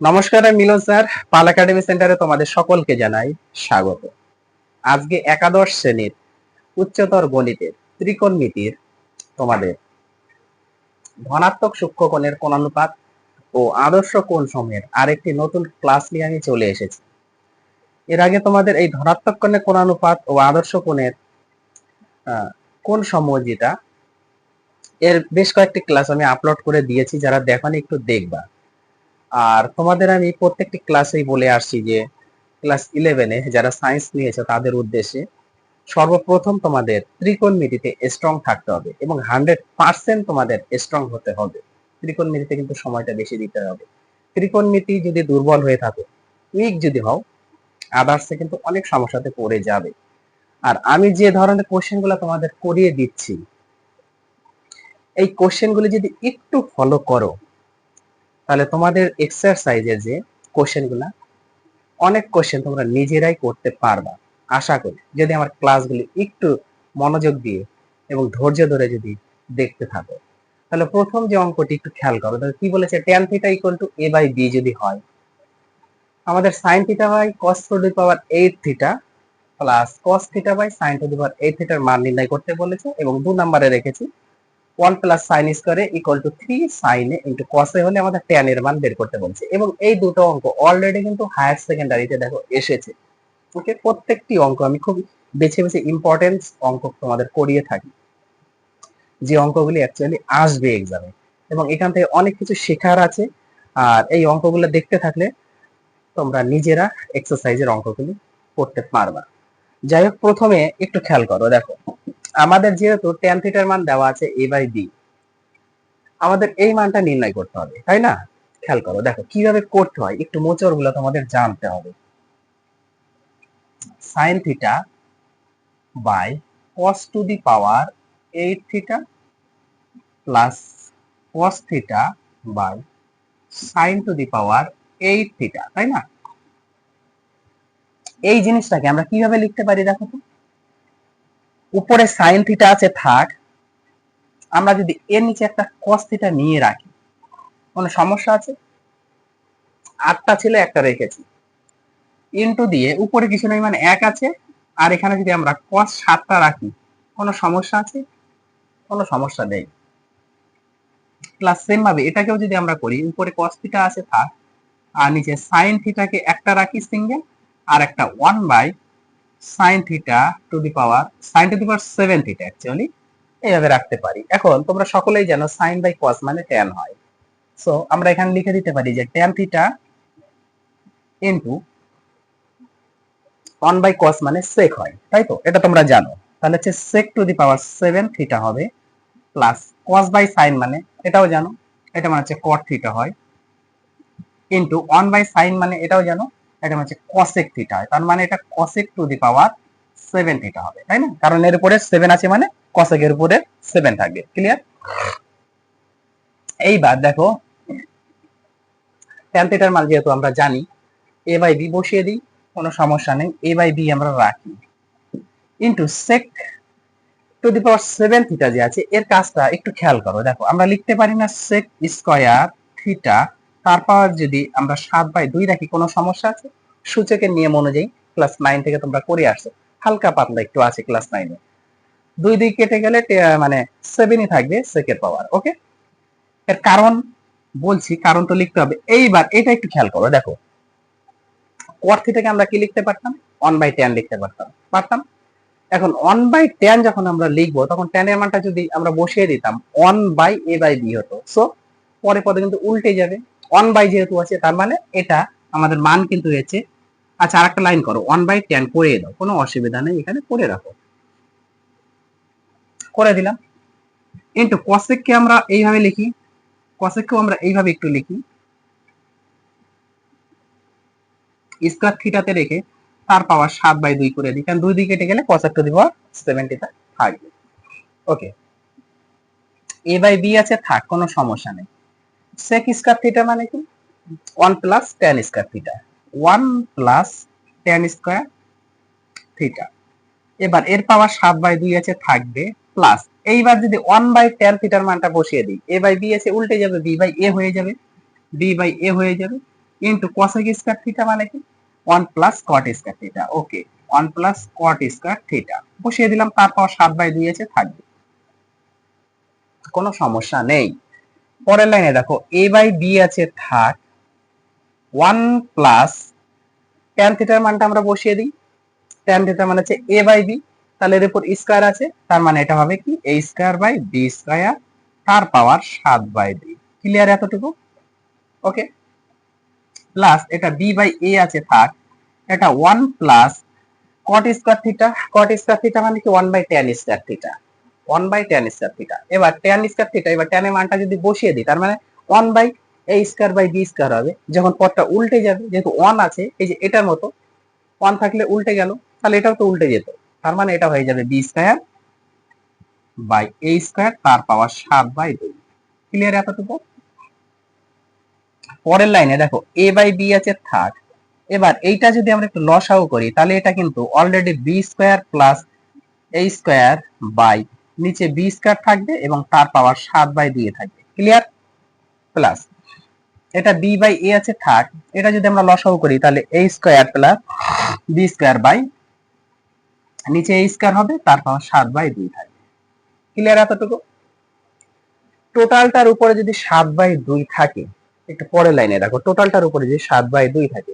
নমস্কার, আমি মিলন স্যার। পাল একাডেমি সেন্টারে তোমাদের সকলকে জানাই স্বাগত। আজকে একাদশ শ্রেণির উচ্চতর গণিতের ত্রিকোণমিতির তোমাদের ধনাত্মক সূক্ষ্মকোণের কোণানুপাত ও আদর্শ কোণ সমূহের আরেকটি নতুন ক্লাস নিয়ে আমি চলে এসেছি। এর আগে তোমাদের এই ধনাত্মক কোণের কোণানুপাত ও আদর্শ কোণের কোণ সমূহ যেটা, এর বেশ কয়েকটি ক্লাস আমি আপলোড করে দিয়েছি, যারা দেখনি একটু দেখবা। আর তোমাদের আমি প্রত্যেকটি ক্লাসেই বলে আসছি যে ক্লাস ইলেভেনে যারা সায়েন্স নিয়েছে তাদের উদ্দেশ্যে সর্বপ্রথম তোমাদের ত্রিকোণ ত্রিকোণমিতিতে স্ট্রং থাকতে হবে এবং হান্ড্রেড পার্সেন্ট তোমাদের স্ট্রং হতে হবে। ত্রিকোণ ত্রিকোণমিতিতে কিন্তু সময়টা বেশি দিতে হবে। ত্রিকোণ ত্রিকোণমিতি যদি দুর্বল হয়ে থাকে উইক যদি হও আদার্সে কিন্তু অনেক সমস্যাতে পড়ে যাবে। আর আমি যে ধরনের কোশ্চেনগুলো তোমাদের করিয়ে দিচ্ছি, এই কোশ্চেনগুলি যদি একটু ফলো করো তাহলে তোমাদের এক্সারসাইজের যে কোশ্চেনগুলো অনেক কোশ্চেন তোমরা নিজেরাই করতে পারবা। আশা করি, যদি আমার ক্লাসগুলি একটু মনোযোগ দিয়ে এবং ধৈর্য ধরে যদি দেখতে থাকো। তাহলে প্রথম যে অঙ্কটি একটু খেয়াল করো, তাহলে কি বলেছে? Tan theta equal to A by B যদি হয়। আমাদের sine theta by cos to the power eight theta plus cos theta by sine to the power eight থিটার মান নির্ণয় করতে বলেছে এবং দু নম্বরে রেখেছি। ওয়ান প্লাস সাইন স্কোয়ারে ইকুয়াল টু থ্রি সাইনে ইন্টু কসে হলে আমাদের ট্যান এর মান বের করতে বলছে। এবং এই দুটো অঙ্ক অলরেডি কিন্তু হায়ার সেকেন্ডারিতে দেখো এসেছে। ওকে প্রত্যেকটি অঙ্ক, আমি খুব বেছে বেছে ইম্পর্টেন্স অঙ্ক তোমাদের করিয়ে থাকি। যে অঙ্কগুলি অ্যাকচুয়ালি আসবে এক্সামে এবং এখান থেকে অনেক কিছু শেখার আছে। আর এই অঙ্কগুলো দেখতে থাকলে তোমরা নিজেরা এক্সারসাইজের অঙ্কগুলি করতে পারবা। যাই হোক, প্রথমে একটু খেয়াল করো, দেখো। আমাদের যেহেতু ট্যান থিটার মান দেওয়া আছে এ বাই বি আমাদের এই মানটা নির্ণয় করতে হবে, তাই না? খেয়াল করো, দেখো কীভাবে করতে হয়, একটু মোচরগুলো তোমাদের জানতে হবে। Sine theta by cos to the power eight theta plus cos theta by sine to the power eight theta তাই না? এই জিনিসটাকে আমরা কীভাবে লিখতে পারি দেখো তো? উপরে সাইন থিটা আছে থাক, আমরা যদি এর নিচে একটা কস থিটা নিয়ে রাখি, কোনো সমস্যা আছে? আটটা ছিল একটা রেখেছি। ইনটু দিয়ে উপরে কিছু নেই মানে এক আছে, আর এখানে যদি আমরা কস সাতটা রাখি, কোনো সমস্যা আছে? কোনো সমস্যা নেই। প্লাস সেম ভাবে এটাকেও যদি আমরা করি, উপরে কস থিটা আছে থাক, আর নিচে সাইন থিটাকে একটা রাখি সিঙ্গেল আর একটা one by sine theta to the power sine to the power seven theta actually এইভাবে রাখতে পারি। এখন তোমরা সকলেই জানো সাইন বাই কস মানে ট্যান হয়। সো আমরা এখানে লিখে দিতে পারি যে tan theta into one by cos মানে সেক হয়, তাই তো? এটা তোমরা জানো। তাহলে হচ্ছে sec to the power seven theta হবে প্লাস কস বাই সাইন মানে এটাও জানো, এটা মানে হচ্ছে কট থিটা হয়। ইনটু ওয়ান বাই সাইন মানে এটাও জানো এটা হচ্ছে কসেক থিটা তার মানে এটা cosec to the power seven theta হবে, তাই না? কারণ এর উপরে সেভেন আছে মানে কসেক এর উপরে সেভেন থাকবে। ক্লিয়ার এইবার দেখো ট্যান থিটার মান যেহেতু আমরা জানি এ বাই বি বসিয়ে দিই, কোনো সমস্যা নেই এ বাই বি আমরা রাখি। Into sec to the power seven theta যে আছে, এর কাজটা একটু খেয়াল করো। দেখো, আমরা লিখতে পারি না সেক স্কয়ার থিটা তার পাওয়ার যদি আমরা সাত বাই দুই রাখি, কোনো সমস্যা আছে? সূচকের নিয়ম অনুযায়ী ক্লাস নাইন থেকে তোমরা করে আসছো। হালকা পাতলা একটু আছে ক্লাস নাইনে দুই দুই কেটে গেলে মানে সেভেনই থাকবে সেকের পাওয়ার ওকে এর কারণ বলছি, কারণ তো লিখতে হবে। এইবার এটা একটু খেয়াল করো, দেখো। কোয়ার থিটাকে আমরা কি লিখতে পারতাম? ওয়ান বাই টেন লিখতে পারতাম। পারতাম? এখন ওয়ান বাই টেন যখন আমরা লিখব, তখন টেনের মানটা যদি আমরা বসিয়ে দিতাম one by A by B হতো। সো পরে পদে কিন্তু উল্টে যাবে। ওয়ান বাই যেহেতু আছে, তার মানে এটা আমাদের মান কিন্তু হয়েছে। আচ্ছা আর একটা লাইন করো ওয়ান বাই টেন করে দাও, কোনো অসুবিধা নেই, এখানে করে রাখো। করে দিলাম। ইন্টু কসেককে আমরা এইভাবে লিখি কসেককেও আমরা এইভাবে একটু লিখি। স্কোয়ার থিটাতে রেখে তার পাওয়ার সাত বাই দুই করে দিই, কারণ দুই দিকে কেটে গেলে কসেক টু দি পাওয়ার সেভেন্টিটা থাকবে। ওকে এ বাই বি আছে, থাক, কোনো সমস্যা নেই। সেক স্কোয়ার থিটা মানে কি? One plus tan square theta one plus tan square theta এবার এর পাওয়ার সাত বাই দুই আছে থাকবে প্লাস এইবার যদি ওয়ান বাই টেন থিটার মানটা বসিয়ে দিই এ বাই বি আছে উল্টে যাবে বি বাই এ হয়ে যাবে। বি বাই এ হয়ে যাবে। ইন্টু কসেক স্কয়ার থিটা মানে কি? One plus cot square theta okay one plus cot square theta বসিয়ে দিলাম তারপর সাত বাই দুই আছে থাকবে। কোনো সমস্যা নেই। পরের লাইনে দেখো এ বাই বি আছে থাক ওয়ান প্লাস ট্যান থিটার মানটা আমরা বসিয়ে দিই। ট্যান থিটার মানে হচ্ছে এ বাই বি তাহলে এর উপর স্কয়ার আছে, তার মানে এটা হবে কি? A square by B square তার পাওয়ার সাত বাই দুই ক্লিয়ার এতটুকু? ওকে প্লাস এটা বি বাই এ আছে থাক এটা one plus cot square theta cot square theta মানে কি? One by tan square theta one by tan square theta এবার ট্যান স্কয়ার থিটা এবার ট্যানের মানটা যদি বসিয়ে দিই, তার মানে one by A square by B square হবে। যখন পদটা উল্টে যাবে, যেহেতু ওয়ান আছে, এই যে এটার মতো ওয়ান থাকলে উল্টে গেল, তাহলে এটাও তো উল্টে যেত। তার মানে এটা হয়ে যাবে B square by A square তার পাওয়ার সাত বাই দুই। ক্লিয়ার এতটুকু? পরের লাইনে দেখো এ বাই বি আছে থাক এবার এইটা যদি আমরা একটু লসাও করি, তাহলে এটা কিন্তু already B square plus A square by নিচে বি স্কয়ার থাকবে এবং তার পাওয়ার সাত বাই দুই থাকবে। ক্লিয়ার প্লাস এটা বি বাই এ আছে, থাক। এটা যদি আমরা লসাও করি, তাহলে A square plus B square by নিচে এ স্কয়ার হবে, তার পাওয়ার সাত বাই দুই থাকবে। ক্লিয়ার এতটুকু? টোটালটার উপরে যদি সাত বাই দুই থাকে, একটু পরের লাইনে দেখো টোটালটার উপরে যদি সাত বাই দুই থাকে,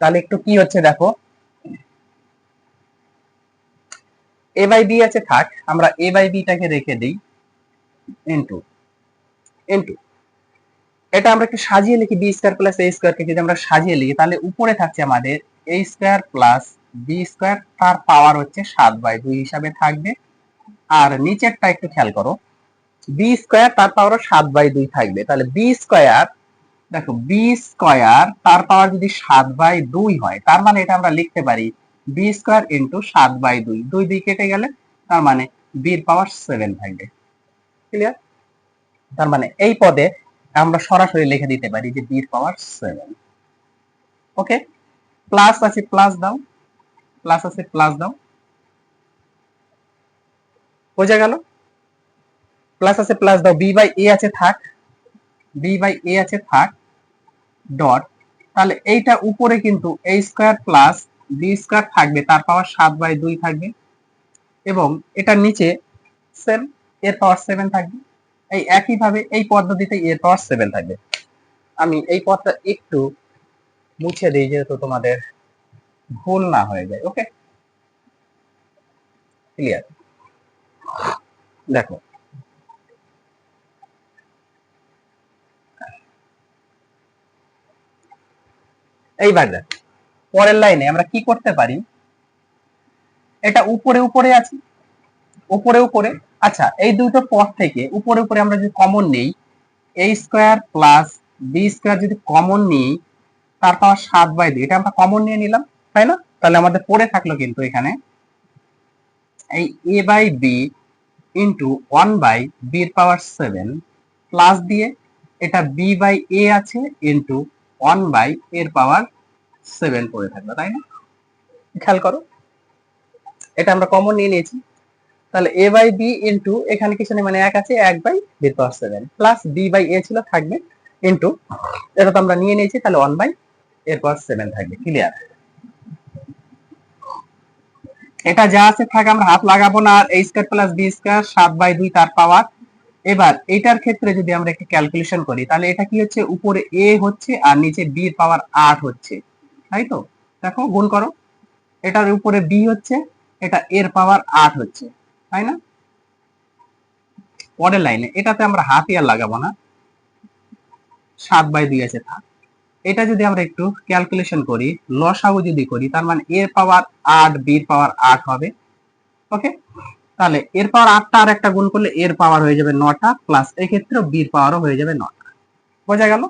তাহলে একটু কি হচ্ছে দেখো? এ বাই বি আছে, থাক, আমরা এ বাই বিটাকে রেখে দিই ইনটু ইনটু এটা আমরা একটু সাজিয়ে লিখি B square plus A square কে যদি আমরা সাজিয়ে লিখি, তাহলে উপরে থাকছে আমাদের A square plus B square তার পাওয়ার হচ্ছে সাত বাই দুই হিসাবে থাকবে। আর নিচেরটা একটু খেয়াল করো বি স্কয়ার তার পাওয়ারও সাত বাই দুই থাকবে। তাহলে বি স্কয়ার দেখো বি স্কয়ার তার পাওয়ার যদি সাত বাই দুই হয়, তার মানে এটা আমরা লিখতে পারি বি স্কোয়ার ইন্টু সাত বাই দুই। দুই দুই কেটে গেলে তার মানে বির পাওয়ার সেভেন থাকবে। ক্লিয়ার তার মানে এই পদে আমরা সরাসরি লিখে দিতে পারি যে বির পাওয়ার সেভেন ওকে প্লাস আছে প্লাস দাও। প্লাস আছে প্লাস দাও। বোঝা গেল? প্লাস আছে প্লাস দাও। বি বাই এ আছে, থাক। বি বাই এ আছে, থাক। ডট তাহলে এইটা উপরে কিন্তু A square plus B square থাকবে, তার পাওয়ার সাত বাই দুই থাকবে এবং এটার নিচে সেম এর পাওয়ার সেভেন থাকবে। এই একইভাবে এই পদ্ধতিতে এর পাওয়ার সেভেন থাকবে। আমি এই পদটা একটু মুছে দিই যেহেতু তোমাদের ভুল না হয়ে যায় ওকে ক্লিয়ার দেখো। এইবার দেখ। পরের লাইনে আমরা কি করতে পারি? এটা উপরে উপরে আছে। উপরে উপরে। আচ্ছা এই দুটো পদ থেকে উপরে উপরে আমরা যদি কমন নেই A square plus B square যদি কমন নিই, তার পাওয়ার সাত বাই দুই। এটা আমরা কমন নিয়ে নিলাম, তাই না? তাহলে আমাদের পড়ে থাকল কিন্তু এখানে এই A by B into one by বির পাওয়ার সেভেন প্লাস দিয়ে এটা বি বাই এ আছে ইন্টু ওয়ান বাই এর পাওয়ার সেভেন পড়ে থাকল তাই না? খেয়াল করো। এটা আমরা কমন নিয়ে নিয়েছি। তাহলে এ বাই বি ইন্টু এখানে কিছু নেই মানে এক আছে? এক বাই বির power seven plus B by A ছিল থাকবে ইন্টু এটা তো আমরা নিয়ে নিয়েছি, তাহলে ওয়ান বাই এর পাওয়ার সেভেন থাকবে ক্লিয়ার এটা যা আছে থাকে, আমরা হাত লাগাবো না, আর A square plus B square সাত বাই দুই তার পাওয়ার এবার এটার ক্ষেত্রে যদি আমরা একটু ক্যালকুলেশন করি, তাহলে এটা কি হচ্ছে? উপরে এ হচ্ছে, আর নিচে বি পাওয়ার আট হচ্ছে। তাই তো দেখো, গুণ করো। এটার উপরে বি হচ্ছে, এটা এর পাওয়ার আট হচ্ছে, তাই না? পরের লাইনে এটাতে আমরা হাত ইয়ার লাগাবো না। সাত বাই দুই আছে, থাক। এটা যদি আমরা একটু ক্যালকুলেশন করি, লসাগু যদি করি, তার মানে এর পাওয়ার আট বির পাওয়ার আট হবে। ওকে তাহলে এর পাওয়ার আটটা আর একটা গুণ করলে এর পাওয়ার হয়ে যাবে নটা প্লাস এক্ষেত্রে বির পাওয়ারও হয়ে যাবে নটা। বোঝা গেল?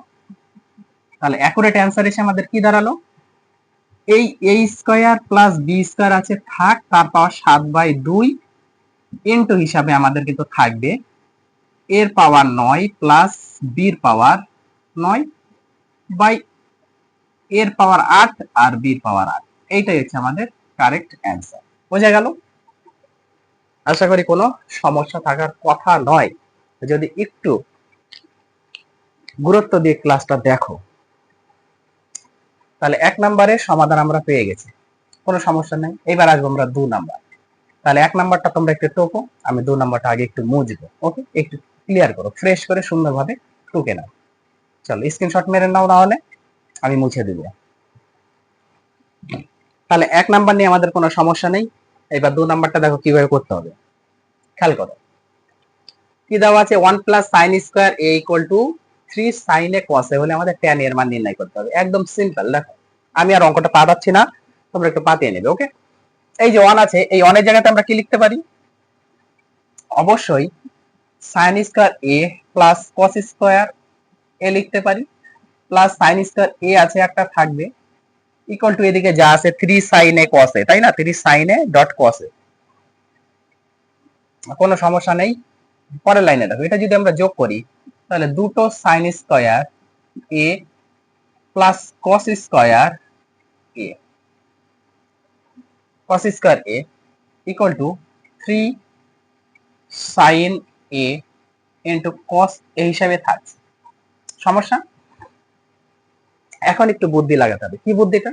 তাহলে অ্যাকুরেট অ্যান্সার এসে আমাদের কি দাঁড়াল? এই A square plus B square আছে থাক, তার পাওয়ার সাত বাই দুই ইন্টু হিসাবে আমাদের কিন্তু থাকবে। এর পাওয়ার নয় প্লাস বির পাওয়ার নয় বাই এর পাওয়ার আট আর বির পাওয়ার আট। এইটাই হচ্ছে আমাদের কারেক্ট অ্যান্সার বোঝা গেল? আশা করি কোনো সমস্যা থাকার কথা নয়। যদি একটু গুরুত্ব দিয়ে ক্লাসটা দেখো। তাহলে এক নম্বরের সমাধান আমরা পেয়ে গেছি। কোনো সমস্যা নেই। এবার আসব আমরা দু নাম্বার। তাহলে এক নাম্বারটা তোমরা একটু টোকো, আমি দু নাম্বারটা আগে একটু মুছবো, ওকে? একটু ক্লিয়ার করো ফ্রেশ করে সুন্দরভাবে টুকে নাও। চলো স্ক্রিনশট মেরে নাও না হলে আমি মুছে দিব। তাহলে এক নাম্বার নিয়ে আমাদের কোনো সমস্যা নেই। এবার দু নাম্বারটা দেখো কীভাবে করতে হবে। খেয়াল করো। কি দেওয়া আছে? One plus sine square A equal to three sine cos হলে আমাদের ট্যান এর মান নির্ণয় করতে হবে। একদম সিম্পল দেখো। আমি আর অঙ্কটা পাঠাচ্ছি না, তোমরা একটু পাতিয়ে নেবে ওকে এই যে ওয়ান আছে, এই অনের জায়গাতে আমরা কি লিখতে পারি? অবশ্যই sine square A plus cos square A লিখতে পারি। প্লাস সাইন স্কোয়ার এ আছে একটা থাকবে ইকুয়াল টু এদিকে যা আছে থ্রি সাইন এ কস তাই না? Three sine A dot cos কোনো সমস্যা নেই। পরের লাইনে দেখো, এটা যদি আমরা যোগ করি তাহলে দুটো sine square A plus cos square A cos square a equal to three sine A into cos এই হিসাবে থাকছে সমস্যা? এখন একটু বুদ্ধি লাগাতে হবে। কি বুদ্ধিটা?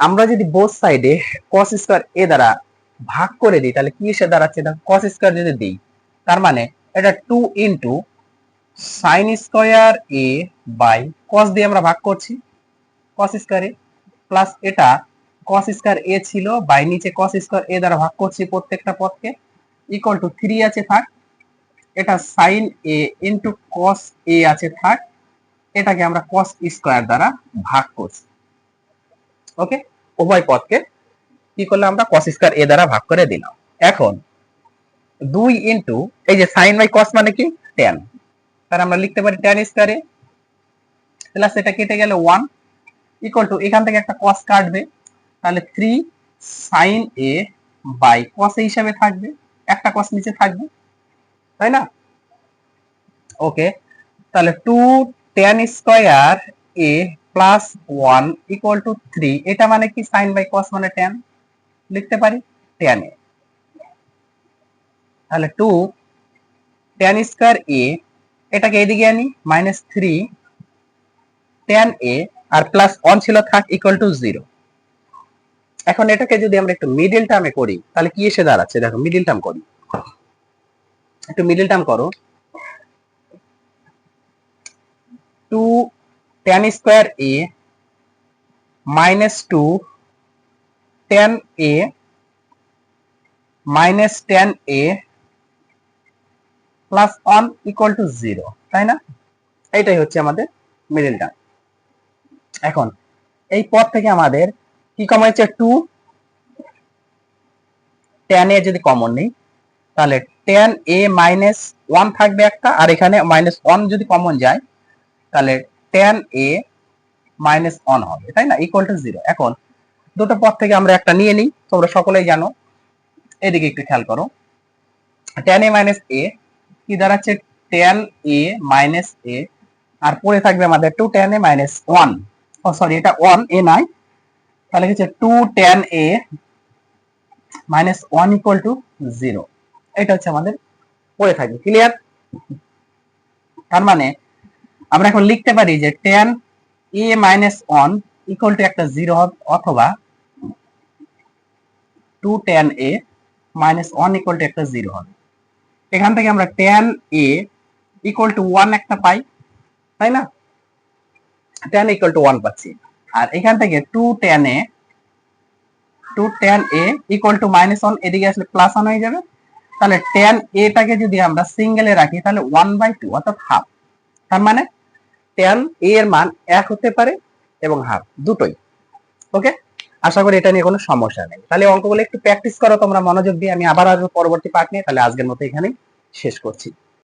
আমরা যদি বোথ সাইডে cos স্কয়ার a দ্বারা ভাগ করে দিই, তাহলে কি এসে দাঁড়াচ্ছে? cos স্কয়ার যদি দিই, তার মানে এটা two into sine square A by cos দিয়ে আমরা ভাগ করছি। cos স্কয়ার এ প্লাস এটা cos স্কয়ার এ ছিল বাই নিচে cos স্কয়ার এ দ্বারা ভাগ করছি প্রত্যেকটা পদকে। ইকুয়াল টু থ্রি আছে থাক। এটা sine A into cos A আছে থাক। এটাকে আমরা cos স্কয়ার দ্বারা ভাগ করছি। ওকে উভয় পদকে কি করলে আমরা? cos স্কয়ার এ দ্বারা ভাগ করে দিলাম। এখন দুই ইন্টু এই যে সাইন বাই cos মানে কি? tan তাহলে আমরা লিখতে পারি tan স্কয়ার প্লাস এটা কেটে গেলে ওয়ান ইকুয়াল টু এখান থেকে একটা cos কাটবে, তাহলে three sine A by cos হিসাবে থাকবে, একটা কস নিচে থাকবে, তাই না? ওকে তাহলে two tan square A plus one equal to three এটা মানে কি? সাইন বাই কস মানে টেন লিখতে পারি? টেন এ তাহলে টু টেন স্কোয়ার এ এটাকে এদিকে আনি মাইনাস থ্রি টেন এ আর প্লাস ওয়ান ছিল থাক ইকুয়াল টু জিরো এখন এটাকে যদি আমরা একটু মিডিল টার্মে করি, তাহলে কি এসে দাঁড়াচ্ছে? দেখো মিডিল টার্ম করি। একটু মিডিল টার্ম করো। Two tan square A minus two tan A minus tan A plus one equal to zero তাই না? এটাই হচ্ছে আমাদের মিডিল টার্ম এখন, এই পদ থেকে আমাদের কি কমন হচ্ছে টু টেন এ যদি কমন নেই, তাহলে টেন এ মাইনাস ওয়ান থাকবে একটা, আর এখানে মাইনাস ওয়ান যদি কমন যায়, তাহলে টেন এ মাইনাস ওয়ান হবে, তাই না? ইকুয়াল টু জিরো এখন, দুটো পদ থেকে আমরা একটা নিয়ে নিই, তোমরা সকলেই জানো। এদিকে একটু খেয়াল করো। টেন এ মাইনাস এ কি দাঁড়াচ্ছে? টেন এ মাইনাস এ আর পরে থাকবে আমাদের two tan A minus one oh sorry এটা ওয়ান এ নাই তাহলে হচ্ছে? Two tan A minus one equal to zero এটা হচ্ছে আমাদের পড়ে থাকবে ক্লিয়ার তার মানে আমরা এখন লিখতে পারি যে tan A minus one equal to একটা জিরো অথবা two tan A minus one equal to একটা জিরো হবে। এখান থেকে আমরা tan A equal to one একটা পাই, তাই না? টেন ইকুয়াল টু ওয়ান পাচ্ছি। আর এখান থেকে two tan A two tan A equal to minus one এদিকে আসলে প্লাস ওয়ান হয়ে যাবে। তাহলে টেন এটাকে যদি আমরা সিঙ্গেলে রাখি, তাহলে ওয়ান বাই টু অর্থাৎ হাফ তার মানে টেন এ এর মান এক হতে পারে এবং হাফ দুটোই। ওকে আশা করি এটা নিয়ে কোনো সমস্যা নেই। তাহলে অঙ্কগুলো একটু প্র্যাকটিস করো, তোমরা মনোযোগ দিয়ে। আমি আবার আসব পরবর্তী পার্ট নিয়ে। তাহলে আজকের মতো এখানেই শেষ করছি।